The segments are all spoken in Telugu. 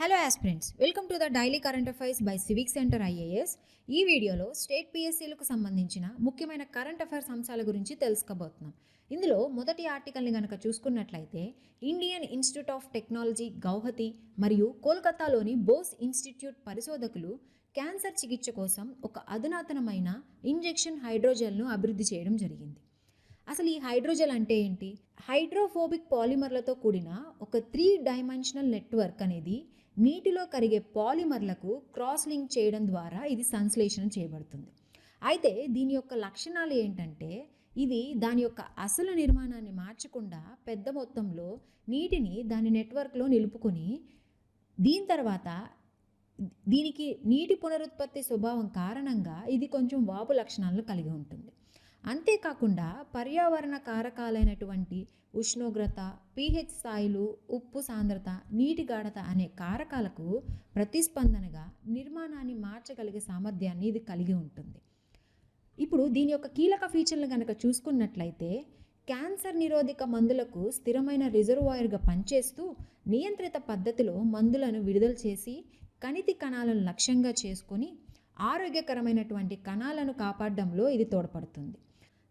Hello aspirants welcome to the daily current affairs by civic centre IAS ఈ వీడియోలో స్టేట్ పిఎస్సీలకు సంబంధించిన ముఖ్యమైన కరెంట్ అఫైర్స్ అంశాల గురించి తెలుసుకోబోతున్నాం. ఇందులో మొదటి ఆర్టికల్ని కనుక చూసుకున్నట్లయితే Indian Institute of Technology Guwahati మరియు కోల్కతాలోని బోస్ ఇన్స్టిట్యూట్ పరిశోధకులు క్యాన్సర్ చికిత్స కోసం ఒక అధునాతనమైన ఇంజెక్షన్ హైడ్రోజెల్ను అభివృద్ధి చేయడం జరిగింది. అసలు ఈ హైడ్రోజెల్ అంటే ఏంటి? హైడ్రోఫోబిక్ పాలిమర్లతో కూడిన ఒక త్రీ డైమెన్షనల్ నెట్వర్క్ అనేది నీటిలో కరిగే పాలిమర్లకు క్రాస్ లింక్ చేయడం ద్వారా ఇది సంశ్లేషణ చేయబడుతుంది. అయితే దీని యొక్క లక్షణాలు ఏంటంటే ఇది దాని యొక్క అసలు నిర్మాణాన్ని మార్చకుండా పెద్ద మొత్తంలో నీటిని దాని నెట్వర్క్లో నిలుపుకొని దీని తర్వాత దీనికి నీటి పునరుత్పత్తి స్వభావం కారణంగా ఇది కొంచెం వాపు లక్షణాలను కలిగి ఉంటుంది. అంతేకాకుండా పర్యావరణ కారకాలైనటువంటి ఉష్ణోగ్రత పీహెచ్ స్థాయిలు ఉప్పు సాంద్రత నీటి గాఢత అనే కారకాలకు ప్రతిస్పందనగా నిర్మాణాన్ని మార్చగలిగే సామర్థ్యాన్ని ఇది కలిగి ఉంటుంది. ఇప్పుడు దీని యొక్క కీలక ఫీచర్లు కనుక చూసుకున్నట్లయితే క్యాన్సర్ నిరోధక మందులకు స్థిరమైన రిజర్వాయర్గా పనిచేస్తూ నియంత్రిత పద్ధతిలో మందులను విడుదల చేసి కణితి కణాలను లక్ష్యంగా చేసుకొని ఆరోగ్యకరమైనటువంటి కణాలను కాపాడడంలో ఇది తోడ్పడుతుంది.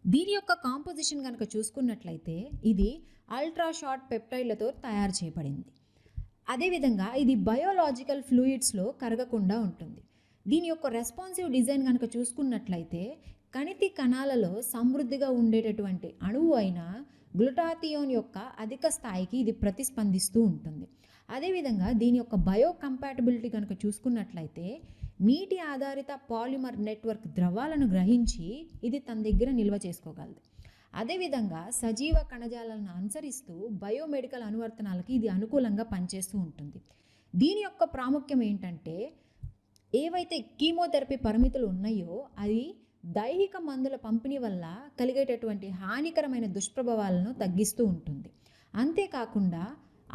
దీని యొక్క కాంపోజిషన్ కనుక చూసుకున్నట్లయితే ఇది అల్ట్రా షార్ట్ పెప్టైడ్లతో తయారు చేయబడింది. అదేవిధంగా ఇది బయోలాజికల్ ఫ్లూయిడ్స్లో కరగకుండా ఉంటుంది. దీని యొక్క రెస్పాన్సివ్ డిజైన్ కనుక చూసుకున్నట్లయితే కణితి కణాలలో సమృద్ధిగా ఉండేటటువంటి అణువు అయిన గ్లుటాథియోన్ యొక్క అధిక స్థాయికి ఇది ప్రతిస్పందిస్తూ ఉంటుంది. అదేవిధంగా దీని యొక్క బయో కంపాటబిలిటీ కనుక చూసుకున్నట్లయితే నీటి ఆధారిత పాలిమర్ నెట్వర్క్ ద్రవాలను గ్రహించి ఇది తన దగ్గర నిల్వ చేసుకోగలదు. అదేవిధంగా సజీవ కణజాలను అనుసరిస్తూ బయోమెడికల్ అనువర్తనాలకి ఇది అనుకూలంగా పనిచేస్తూ ఉంటుంది. దీని యొక్క ప్రాముఖ్యం ఏంటంటే ఏవైతే కీమోథెరపీ పరిమితులు ఉన్నాయో అది దైహిక మందుల పంపిణీ వల్ల కలిగేటటువంటి హానికరమైన దుష్ప్రభావాలను తగ్గిస్తూ ఉంటుంది. అంతేకాకుండా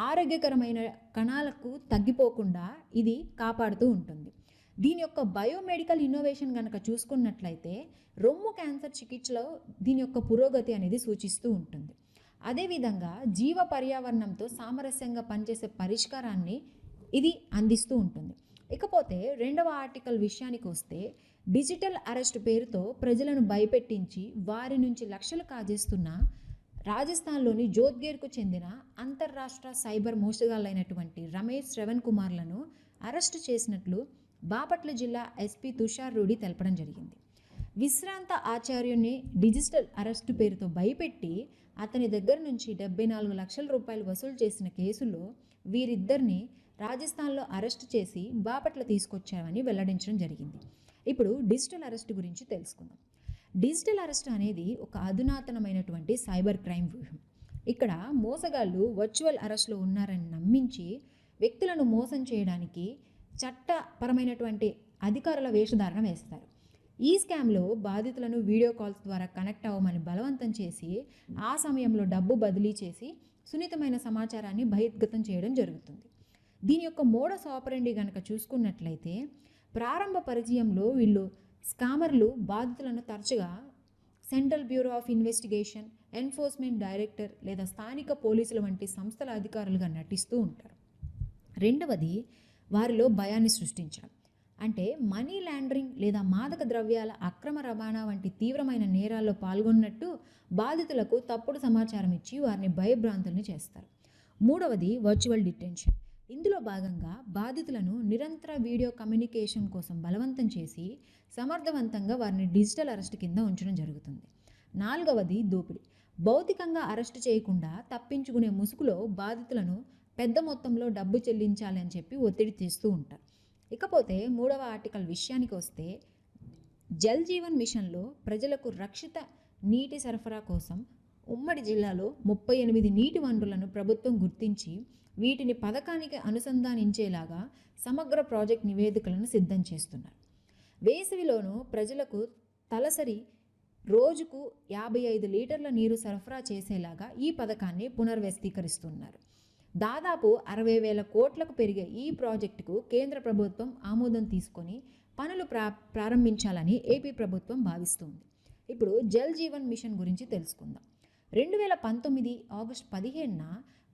ఆరోగ్యకరమైన కణాలకు తగ్గిపోకుండా ఇది కాపాడుతూ ఉంటుంది. దీని యొక్క బయోమెడికల్ ఇన్నోవేషన్ కనుక చూసుకున్నట్లయితే రొమ్ము క్యాన్సర్ చికిత్సలో దీని యొక్క పురోగతి అనేది సూచిస్తూ ఉంటుంది. అదేవిధంగా జీవ పర్యావరణంతో సామరస్యంగా పనిచేసే పరిష్కారాన్ని ఇది అందిస్తూ ఉంటుంది. ఇకపోతే రెండవ ఆర్టికల్ విషయానికి వస్తే డిజిటల్ అరెస్ట్ పేరుతో ప్రజలను భయపెట్టించి వారి నుంచి లక్షలు కాజేస్తున్న రాజస్థాన్లోని జోధ్గేర్కు చెందిన అంతర్రాష్ట్ర సైబర్ మోసగాళ్ళైనటువంటి రమేష్ శ్రవణ్ కుమార్లను అరెస్టు చేసినట్లు బాపట్ల జిల్లా ఎస్పీ తుషార్ రూడి తెలపడం జరిగింది. విశ్రాంత ఆచార్యుని డిజిటల్ అరెస్టు పేరుతో భయపెట్టి అతని దగ్గర నుంచి డెబ్బై నాలుగు లక్షల రూపాయలు వసూలు చేసిన కేసులో వీరిద్దరిని రాజస్థాన్లో అరెస్టు చేసి బాపట్ల తీసుకొచ్చామని వెల్లడించడం జరిగింది. ఇప్పుడు డిజిటల్ అరెస్ట్ గురించి తెలుసుకుందాం. డిజిటల్ అరెస్ట్ అనేది ఒక అధునాతనమైనటువంటి సైబర్ క్రైమ్ వ్యూహం. ఇక్కడ మోసగాళ్ళు వర్చువల్ అరెస్ట్లో ఉన్నారని నమ్మించి వ్యక్తులను మోసం చేయడానికి చట్టపరమైనటువంటి అధికారుల వేషధారణ వేస్తారు. ఈ స్కామ్లో బాధితులను వీడియో కాల్స్ ద్వారా కనెక్ట్ అవ్వమని బలవంతం చేసి ఆ సమయంలో డబ్బు బదిలీ చేసి సున్నితమైన సమాచారాన్ని బహిర్గతం చేయడం జరుగుతుంది. దీని యొక్క మోడస్ ఆపరెండి కనుక చూసుకున్నట్లయితే ప్రారంభ పరిచయంలో వీళ్ళు స్కామర్లు బాధితులను తరచుగా Central Bureau of Investigation enforcement director లేదా స్థానిక పోలీసుల వంటి సంస్థల అధికారులుగా నటిస్తూ ఉంటారు. రెండవది వారిలో భయాన్ని సృష్టించడం అంటే మనీ లాండరింగ్ లేదా మాదక ద్రవ్యాల అక్రమ రవాణా వంటి తీవ్రమైన నేరాల్లో పాల్గొన్నట్టు బాధితులకు తప్పుడు సమాచారం ఇచ్చి వారిని భయభ్రాంతుల్ని చేస్తారు. మూడవది వర్చువల్ డిటెన్షన్. ఇందులో భాగంగా బాధితులను నిరంతర వీడియో కమ్యూనికేషన్ కోసం బలవంతం చేసి సమర్థవంతంగా వారిని డిజిటల్ అరెస్ట్ కింద ఉంచడం జరుగుతుంది. నాలుగవది దోపిడీ. భౌతికంగా అరెస్ట్ చేయకుండా తప్పించుకునే ముసుగులో బాధితులను పెద్ద మొత్తంలో డబ్బు చెల్లించాలి అని చెప్పి ఒత్తిడి తీస్తూ ఉంటారు. ఇకపోతే మూడవ ఆర్టికల్ విషయానికి వస్తే జల్ జీవన్ మిషన్లో ప్రజలకు రక్షిత నీటి సరఫరా కోసం ఉమ్మడి జిల్లాలో ముప్పై ఎనిమిది నీటి వనరులను ప్రభుత్వం గుర్తించి వీటిని పథకానికి అనుసంధానించేలాగా సమగ్ర ప్రాజెక్ట్ నివేదికలను సిద్ధం చేస్తున్నారు. వేసవిలోనూ ప్రజలకు తలసరి రోజుకు యాభై ఐదు లీటర్ల నీరు సరఫరా చేసేలాగా ఈ పథకాన్ని పునర్వ్యవస్థీకరిస్తున్నారు దాదాపు అరవై వేల కోట్లకు పెరిగే ఈ ప్రాజెక్టుకు కేంద్ర ప్రభుత్వం ఆమోదం తీసుకొని పనులు ప్రా ప్రారంభించాలని ఏపీ ప్రభుత్వం భావిస్తోంది. ఇప్పుడు జల్ జీవన్ మిషన్ గురించి తెలుసుకుందాం. రెండు వేల పంతొమ్మిది ఆగస్టు పదిహేనున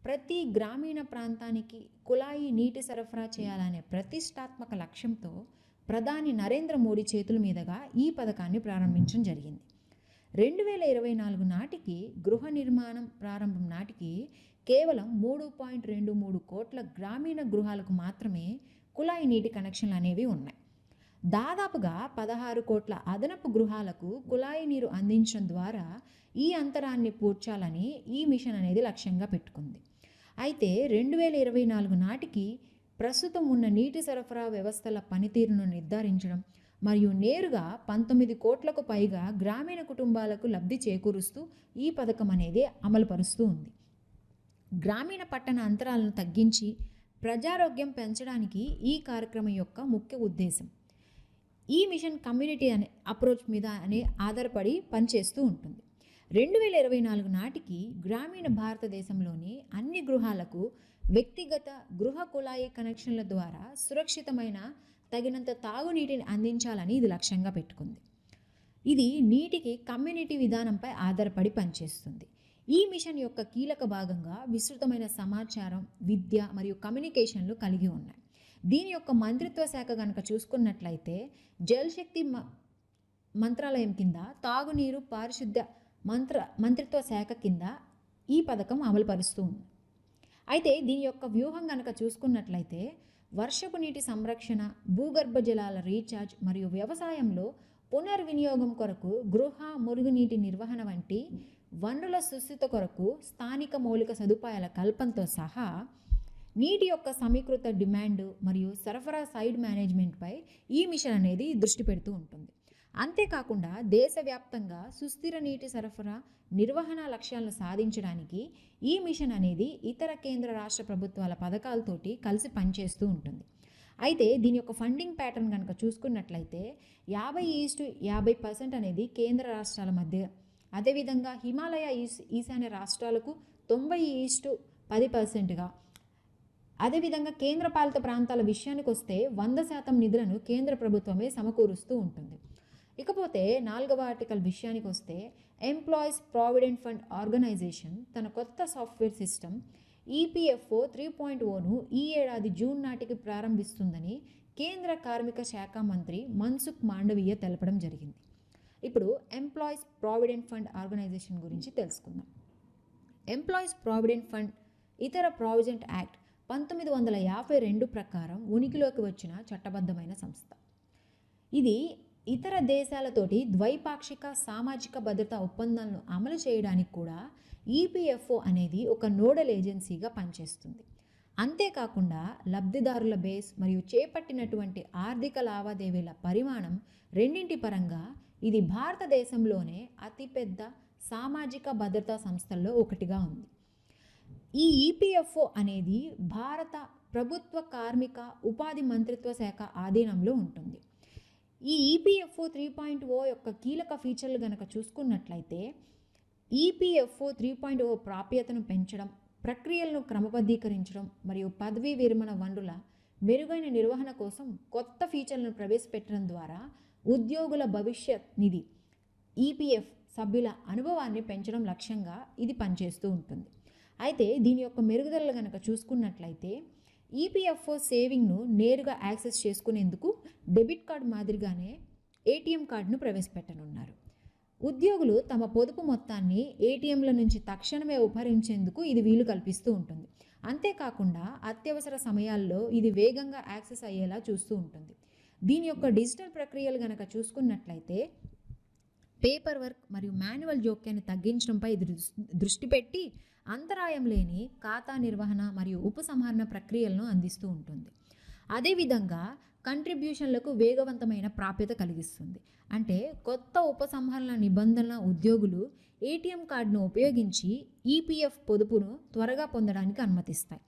ప్రతి గ్రామీణ ప్రాంతానికి కుళాయి నీటి సరఫరా చేయాలనే ప్రతిష్టాత్మక లక్ష్యంతో ప్రధాని నరేంద్ర మోడీ చేతుల మీదుగా ఈ పథకాన్ని ప్రారంభించడం జరిగింది. రెండు వేల ఇరవై నాలుగు నాటికి గృహ నిర్మాణం ప్రారంభం నాటికి కేవలం మూడు పాయింట్ రెండు మూడు కోట్ల గ్రామీణ గృహాలకు మాత్రమే కుళాయి నీటి కనెక్షన్లు అనేవి ఉన్నాయి. దాదాపుగా పదహారు కోట్ల అదనపు గృహాలకు కుళాయి నీరు అందించడం ద్వారా ఈ అంతరాన్ని పూడ్చాలని ఈ మిషన్ అనేది లక్ష్యంగా పెట్టుకుంది. అయితే రెండు వేల ఇరవై నాలుగు నాటికి ప్రస్తుతం ఉన్న నీటి సరఫరా వ్యవస్థల పనితీరును నిర్ధారించడం మరియు నేరుగా పంతొమ్మిది కోట్లకు పైగా గ్రామీణ కుటుంబాలకు లబ్ధి చేకూరుస్తూ ఈ పథకం అనేది అమలుపరుస్తూ ఉంది. గ్రామీణ పట్టణ అంతరాలను తగ్గించి ప్రజారోగ్యం పెంచడానికి ఈ కార్యక్రమం యొక్క ముఖ్య ఉద్దేశం. ఈ మిషన్ కమ్యూనిటీ అనే అప్రోచ్ మీద అనే ఆధారపడి పనిచేస్తూ ఉంటుంది. రెండు వేల ఇరవై నాలుగు నాటికి గ్రామీణ భారతదేశంలోని అన్ని గృహాలకు వ్యక్తిగత గృహ కుళాయి కనెక్షన్ల ద్వారా సురక్షితమైన తగినంత తాగునీటిని అందించాలని ఇది లక్ష్యంగా పెట్టుకుంది. ఇది నీటికి కమ్యూనిటీ విధానంపై ఆధారపడి పనిచేస్తుంది. ఈ మిషన్ యొక్క కీలక భాగంగా విస్తృతమైన సమాచారం విద్య మరియు కమ్యూనికేషన్లు కలిగి ఉన్నాయి. దీని యొక్క మంత్రిత్వ శాఖ కనుక చూసుకున్నట్లయితే జలశక్తి మ మంత్రాలయం కింద తాగునీరు పారిశుద్ధ్య మంత్ర మంత్రిత్వ శాఖ కింద ఈ పథకం అమలుపరుస్తూ ఉంది. అయితే దీని యొక్క వ్యూహం కనుక చూసుకున్నట్లయితే వర్షపు నీటి సంరక్షణ భూగర్భ జలాల రీఛార్జ్ మరియు వ్యవసాయంలో పునర్వినియోగం కొరకు గృహ మురుగునీటి నిర్వహణ వంటి వనరుల సుస్థిత కొరకు స్థానిక మౌలిక సదుపాయాల కల్పనతో సహా నీటి యొక్క సమీకృత డిమాండ్ మరియు సరఫరా సైడ్ మేనేజ్మెంట్పై ఈ మిషన్ అనేది దృష్టి పెడుతూ ఉంటుంది. అంతేకాకుండా దేశవ్యాప్తంగా సుస్థిర నీటి సరఫరా నిర్వహణ లక్ష్యాలను సాధించడానికి ఈ మిషన్ అనేది ఇతర కేంద్ర రాష్ట్ర ప్రభుత్వాల పథకాలతోటి కలిసి పనిచేస్తూ ఉంటుంది. అయితే దీని యొక్క ఫండింగ్ ప్యాటర్న్ కనుక చూసుకున్నట్లయితే యాభై ఈస్టు యాభై పర్సెంట్ అనేది కేంద్ర రాష్ట్రాల మధ్య అదేవిధంగా హిమాలయ ఈస్ ఈశాన్య రాష్ట్రాలకు తొంభై ఈస్టు పది పర్సెంట్గా. అదేవిధంగా కేంద్రపాలిత ప్రాంతాల విషయానికి వస్తే వంద శాతం నిధులను కేంద్ర ప్రభుత్వమే సమకూరుస్తూ ఉంటుంది. ఇకపోతే నాలుగవ ఆర్టికల్ విషయానికి వస్తే ఎంప్లాయీస్ ప్రావిడెంట్ ఫండ్ ఆర్గనైజేషన్ తన కొత్త software system EPFO three point own ఈ ఏడాది జూన్ నాటికి ప్రారంభిస్తుందని కేంద్ర కార్మిక శాఖ మంత్రి మన్సుఖ్ మాండవీయ తెలపడం జరిగింది. ఇప్పుడు ఎంప్లాయీస్ ప్రావిడెంట్ ఫండ్ ఆర్గనైజేషన్ గురించి తెలుసుకుందాం. ఎంప్లాయీస్ ప్రావిడెంట్ ఫండ్ ఇతర ప్రావిడెంట్ యాక్ట్ పంతొమ్మిది వందల యాభై రెండు ప్రకారం ఉనికిలోకి వచ్చిన చట్టబద్ధమైన సంస్థ. ఇది ఇతర దేశాలతోటి ద్వైపాక్షిక సామాజిక భద్రతా ఒప్పందాలను అమలు చేయడానికి కూడా ఈపీఎఫ్ఓ అనేది ఒక నోడల్ ఏజెన్సీగా పనిచేస్తుంది. అంతేకాకుండా లబ్ధిదారుల బేస్ మరియు చేపట్టినటువంటి ఆర్థిక లావాదేవీల పరిమాణం రెండింటి పరంగా ఇది భారతదేశంలోనే అతిపెద్ద సామాజిక భద్రతా సంస్థల్లో ఒకటిగా ఉంది. ఈ ఈపీఎఫ్ఓ అనేది భారత ప్రభుత్వ కార్మిక ఉపాధి మంత్రిత్వ శాఖ ఆధీనంలో ఉంటుంది. ఈ ఈపీఎఫ్ఓ త్రీ పాయింట్ ఓ యొక్క కీలక ఫీచర్లు గనక చూసుకున్నట్లయితే ఈపీఎఫ్ఓ త్రీ పాయింట్ ఓ ప్రాప్యతను పెంచడం ప్రక్రియలను క్రమబద్ధీకరించడం మరియు పదవీ విరమణ వనరుల మెరుగైన నిర్వహణ కోసం కొత్త ఫీచర్లను ప్రవేశపెట్టడం ద్వారా ఉద్యోగుల భవిష్యత్ నిధి ఈపీఎఫ్ సభ్యుల అనుభవాన్ని పెంచడం లక్ష్యంగా ఇది పనిచేస్తూ ఉంటుంది. అయితే దీని యొక్క మెరుగుదలలు కనుక చూసుకున్నట్లయితే ఈపీఎఫ్ఓ సేవింగ్ను నేరుగా యాక్సెస్ చేసుకునేందుకు డెబిట్ కార్డు మాదిరిగానే ఏటీఎం కార్డును ప్రవేశపెట్టనున్నారు. ఉద్యోగులు తమ పొదుపు మొత్తాన్ని ఏటీఎంల నుంచి తక్షణమే ఉపహరించేందుకు ఇది వీలు కల్పిస్తూ ఉంటుంది. అంతేకాకుండా అత్యవసర సమయాల్లో ఇది వేగంగా యాక్సెస్ అయ్యేలా చూస్తూ ఉంటుంది. దీని యొక్క డిజిటల్ ప్రక్రియలు గనక చూసుకున్నట్లయితే పేపర్ వర్క్ మరియు మాన్యువల్ జోక్యాన్ని తగ్గించడంపై దృష్టి పెట్టి అంతరాయం లేని ఖాతా నిర్వహణ మరియు ఉపసంహరణ ప్రక్రియలను అందిస్తూ ఉంటుంది. అదేవిధంగా కంట్రిబ్యూషన్లకు వేగవంతమైన ప్రాప్యత కలిగిస్తుంది. అంటే కొత్త ఉపసంహరణ నిబంధనల ఉద్యోగులు ఏటీఎం కార్డును ఉపయోగించి ఈపీఎఫ్ పొదుపును త్వరగా పొందడానికి అనుమతిస్తాయి.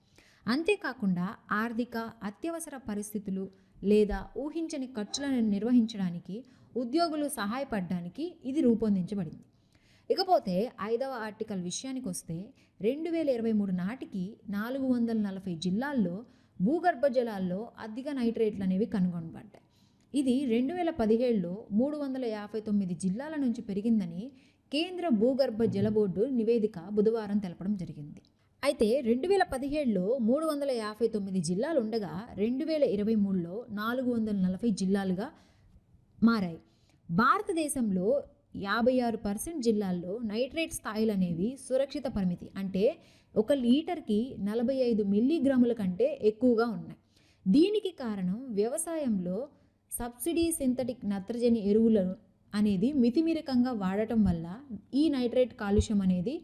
అంతేకాకుండా ఆర్థిక అత్యవసర పరిస్థితులు లేదా ఊహించని ఖర్చులను నిర్వహించడానికి ఉద్యోగులు సహాయపడడానికి ఇది రూపొందించబడింది. ఇకపోతే ఐదవ ఆర్టికల్ విషయానికి వస్తే రెండు వేల ఇరవై మూడు నాటికి నాలుగు వందల నలభై జిల్లాల్లో భూగర్భ జలాల్లో అధిక నైట్రేట్లు అనేవి కనుగొనబడ్డాయి. ఇది రెండు వేల పదిహేడులో మూడు వందల యాభై తొమ్మిది జిల్లాల నుంచి పెరిగిందని కేంద్ర భూగర్భ జల బోర్డు నివేదిక బుధవారం తెలపడం జరిగింది. అయితే రెండు వేల పదిహేడులో మూడు వందల యాభై తొమ్మిది జిల్లాలు ఉండగా రెండు వేల ఇరవై మూడులో నాలుగు వందల నలభై జిల్లాలుగా మారాయి. భారతదేశంలో యాభై ఆరు పర్సెంట్ జిల్లాల్లో నైట్రేట్ స్థాయిలు అనేవి సురక్షిత పరిమితి. అంటే ఒక లీటర్కి నలభై ఐదు మిల్లీగ్రాముల కంటే ఎక్కువగా ఉన్నాయి. దీనికి కారణం వ్యవసాయంలో సబ్సిడీ సింథటిక్ నత్రజని ఎరువులు అనేది మితిమీరకంగా వాడటం వల్ల ఈ నైట్రేట్ కాలుష్యం అనేది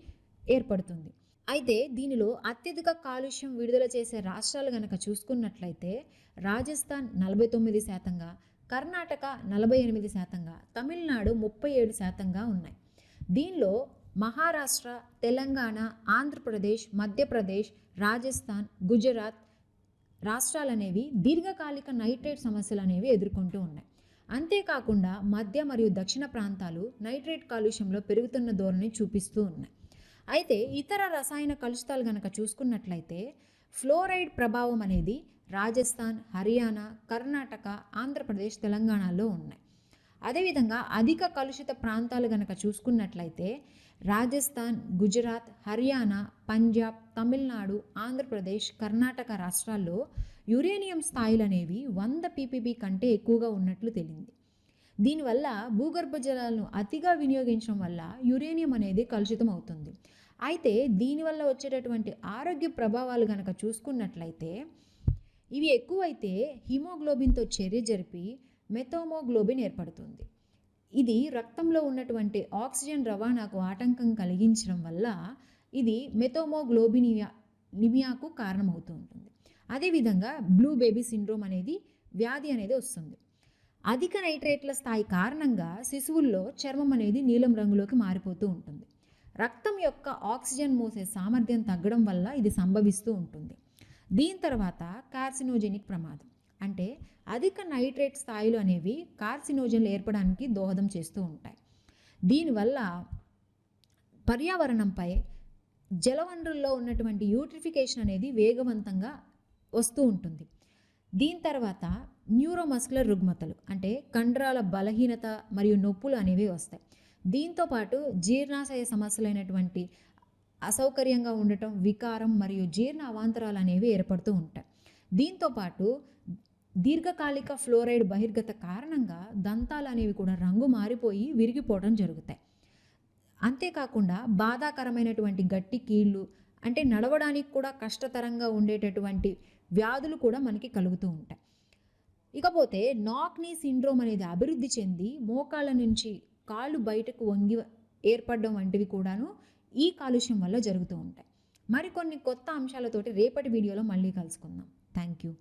ఏర్పడుతుంది. అయితే దీనిలో అత్యధిక కాలుష్యం విడుదల చేసే రాష్ట్రాలు కనుక చూసుకున్నట్లయితే రాజస్థాన్ నలభై తొమ్మిది శాతంగా కర్ణాటక నలభై ఎనిమిది శాతంగా తమిళనాడు ముప్పై ఏడు శాతంగా ఉన్నాయి. దీనిలో మహారాష్ట్ర తెలంగాణ ఆంధ్రప్రదేశ్ మధ్యప్రదేశ్ రాజస్థాన్ గుజరాత్ రాష్ట్రాలు అనేవి దీర్ఘకాలిక నైట్రేట్ సమస్యలు అనేవి ఎదుర్కొంటూ ఉన్నాయి. అంతేకాకుండా మధ్య మరియు దక్షిణ ప్రాంతాలు నైట్రేట్ కాలుష్యంలో పెరుగుతున్న ధోరణి చూపిస్తూ ఉన్నాయి. అయితే ఇతర రసాయన కలుషితాలు కనుక చూసుకున్నట్లయితే ఫ్లోరైడ్ ప్రభావం అనేది రాజస్థాన్ హర్యానా కర్ణాటక ఆంధ్రప్రదేశ్ తెలంగాణలో ఉన్నాయి. అదేవిధంగా అధిక కలుషిత ప్రాంతాలు కనుక చూసుకున్నట్లయితే రాజస్థాన్ గుజరాత్ హర్యానా పంజాబ్ తమిళనాడు ఆంధ్రప్రదేశ్ కర్ణాటక రాష్ట్రాల్లో యురేనియం స్థాయిలు అనేవి వంద పీపీబీ కంటే ఎక్కువగా ఉన్నట్లు తేలింది. దీనివల్ల భూగర్భ జలాలను అతిగా వినియోగించడం వల్ల యురేనియం అనేది కలుషితం అవుతుంది. అయితే దీనివల్ల వచ్చేటటువంటి ఆరోగ్య ప్రభావాలు కనుక చూసుకున్నట్లయితే ఇవి ఎక్కువైతే హిమోగ్లోబిన్తో చర్య జరిపి మెథోమోగ్లోబిన్ ఏర్పడుతుంది. ఇది రక్తంలో ఉన్నటువంటి ఆక్సిజన్ రవాణాకు ఆటంకం కలిగించడం వల్ల ఇది మెథోమోగ్లోబినియా నిమియాకు కారణమవుతూ ఉంటుంది. అదేవిధంగా బ్లూ బేబీ సిండ్రోమ్ అనేది వ్యాధి అనేది వస్తుంది. అధిక నైట్రేట్ల స్థాయి కారణంగా శిశువుల్లో చర్మం అనేది నీలం రంగులోకి మారిపోతూ ఉంటుంది. రక్తం యొక్క ఆక్సిజన్ మోసే సామర్థ్యం తగ్గడం వల్ల ఇది సంభవిస్తూ ఉంటుంది. దీని తర్వాత కార్సినోజెనిక్ ప్రమాదం. అంటే అధిక నైట్రేట్ స్థాయిలు అనేవి కార్సినోజన్లు ఏర్పడానికి దోహదం చేస్తూ ఉంటాయి. దీనివల్ల పర్యావరణంపై జలవనరుల్లో ఉన్నటువంటి యూట్రిఫికేషన్ అనేది వేగవంతంగా వస్తూ ఉంటుంది. దీని తర్వాత న్యూరోమస్కులర్ రుగ్మతలు అంటే కండరాల బలహీనత మరియు నొప్పులు అనేవి వస్తాయి. దీంతో పాటు జీర్ణాశయ సమస్యలైనటువంటి అసౌకర్యంగా ఉండటం వికారం మరియు జీర్ణ అవాంతరాలు అనేవి ఏర్పడుతూ ఉంటాయి. దీంతో పాటు దీర్ఘకాలిక ఫ్లోరైడ్ బహిర్గత కారణంగా దంతాలు అనేవి కూడా రంగు మారిపోయి విరిగిపోవడం జరుగుతాయి. అంతేకాకుండా బాధాకరమైనటువంటి గట్టి కీళ్ళు అంటే నడవడానికి కూడా కష్టతరంగా ఉండేటటువంటి వ్యాధులు కూడా మనకి కలుగుతూ ఉంటాయి. ఇకపోతే నాక్నీ సిండ్రోమ్ అనేది అభివృద్ధి చెంది మోకాళ్ళ నుంచి కాళ్ళు బయటకు వంగి ఏర్పడడం వంటివి కూడాను ఈ కాలుష్యం వల్ల జరుగుతూ ఉంటాయి. మరికొన్ని కొత్త అంశాలతోటి రేపటి వీడియోలో మళ్ళీ కలుసుకుందాం. Thank you